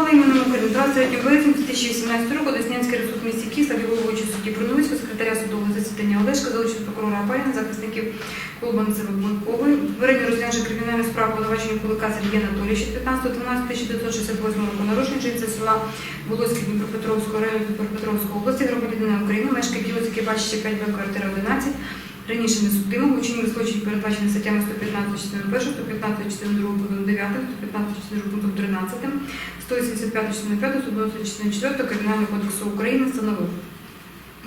Ухвала іменем України 23 березня 2018 року. Деснянський ресурс місті Київ, став головуючий судді Бруновицького, секретаря судового засідання Олешка, залучив прокурора Апаріна, захисників Колбанцева Бункової. Попередньо розглянувши кримінальну справу подавачення Кулика Сергія Анатолійовича 15.12.1968 року народження жительця села Волоське Дніпропетровського району Дніпропетровської області, громадянина України, мешкає Кілоцький бачить 5 Б квартира 11, раніше не судимого, учинів злочин передбачений статтями 115 частиною 1, 115 частиною 2 пунктом 9, 115 частиною 2 пунктом 13, 185 частиною 5, 190 частиною 4 Кримінального кодексу України встановив.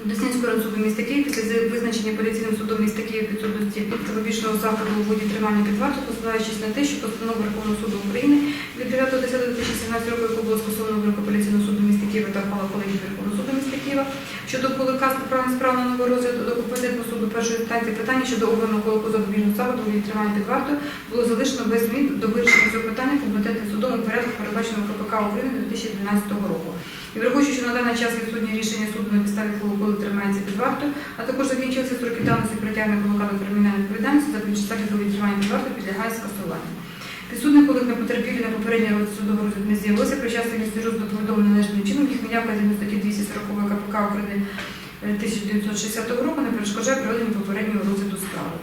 До районного суду міста Київ після визначення поліційним судом міста Києва підсудності запобіжного заходу у воді тримання під вартою, посилаючись на те, що постанова Верховного суду України від 9.10.2017 року, яку було скасовано вироку поліційного суду міста Києва та ухвала колегії Верховного суду міста Києва щодо кулика з правом справ на новий до компетентного суду першої інстанції питання щодо обраного кулику запобіжного заходу воді тримання під вартою було залишено без змін до вирішення цього питання компетентним судом у порядку, передбаченого КПК України 2012 року. І враховуючи, що на даний час відсутнє рішення суду на підставі якого тримається під вартою, а також закінчилися строки давності притягнення кулака до кримінальної відповідальності за підставі коли тримання під вартою підлягає скасуванню. На потерпілі на попередній розгляд судового розгляду не з'явилося, причасний місці розгляду повідомлено належним чином, їх неявка згідно статті 240 КПК України е, 1960 року не перешкоджає проведенню попереднього розгляду справи.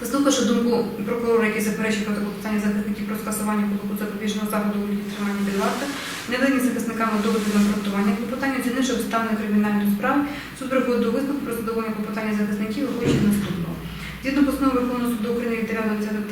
Послухавши думку прокурора, який заперечив проти клопотання захисників про скасування кулаку запобіжного заходу у вигляді тримання під вартою, не винні захисниками доводи на обґрунтування клопотання, оцінивши обставини кримінальної справи, суд приходить до висновку про задоволення клопотання захисників, виходячи наступного. Згідно постанови Верховного суду України від 9.10.2017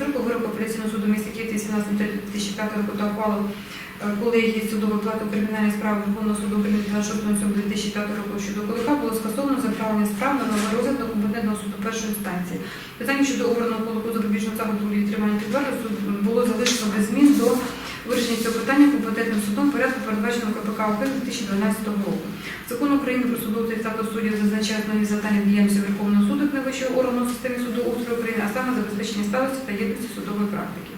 року, вирок апеляційного суду міста Київ 18.03.2005 року та ухвалу е, колегії судової плати кримінальної справи Верховного суду України від 26.07.2005 року щодо колика було скасовано заправлення справ на новий розгляд до компетентного суду першої інстанції. Питання щодо обраного колоку запобіжного заходу у тримання під вартою було залишено без змін питання судом порядку передбаченого КПК України 2012 року. Закон України про судову та статус суддів зазначає основні завдання діяльності Верховного суду як найвищого органу в системі судоустрою України, а саме забезпечення сталості та єдності судової практики.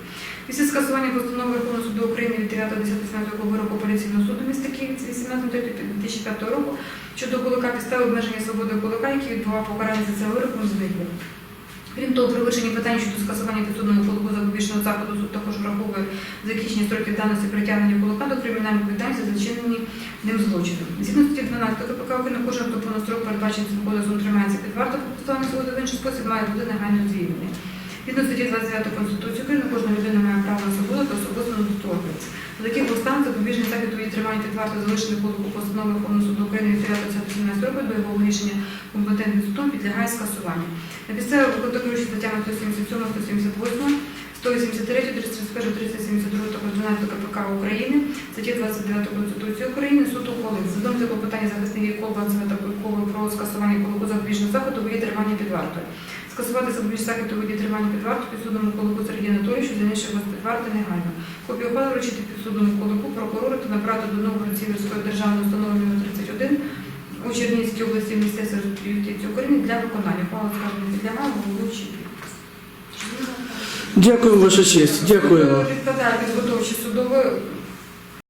Після скасування постанови Верховного суду України від 9.10.17 року вироку апеляційного суду міста Київ від 18.05.2005 року щодо кулика підстави обмеження свободи кулика, який відбував покарання за це вироком з зникли. Крім того, при вирішенні питань щодо скасування підсудного кулику запобіжного заходу суд також враховує закінчення строків даності притягнення кулака до кримінальної відповідальності за зчинені ним злочини. Згідно статті 12 КПК України кожен, хто понад строк передбачений кодексом тримається під вартою по свободи в інший спосіб має бути негайно звільнення. Згідно статті 29 Конституції України кожна людина має право на свободу та особисто не доторкнеться. За таких обставин запобіжний захід у її тримання під вартою залишений кулику постанови Верховного суду України від 9.17 року до його вирішення компетентним судом підлягає скасуванню. На підставі виконуючи статтями 177, 178, 183, 331, 372 та 12 КПК України, статті 29 Конституції України, суд ухвалив задумати клопотання захисників Колбанцева та Кулькової про скасування кулику запобіжного заходу у тримання під вартою. Скасувати запобіжний захід у виді тримання під вартою підсудному кулику Сергія його з під варти негайно. Копію ухвали вручити підсудному кулику прокурору та направити до Новгород-Сіверської державної установи номер 31 у Чернігівській області Міністерства юстиції України для виконання. Ухвала скажімо, не підлягає головуючий підпис. Дякую, ваша честь. Дякуємо. Відкладає підготовчі судові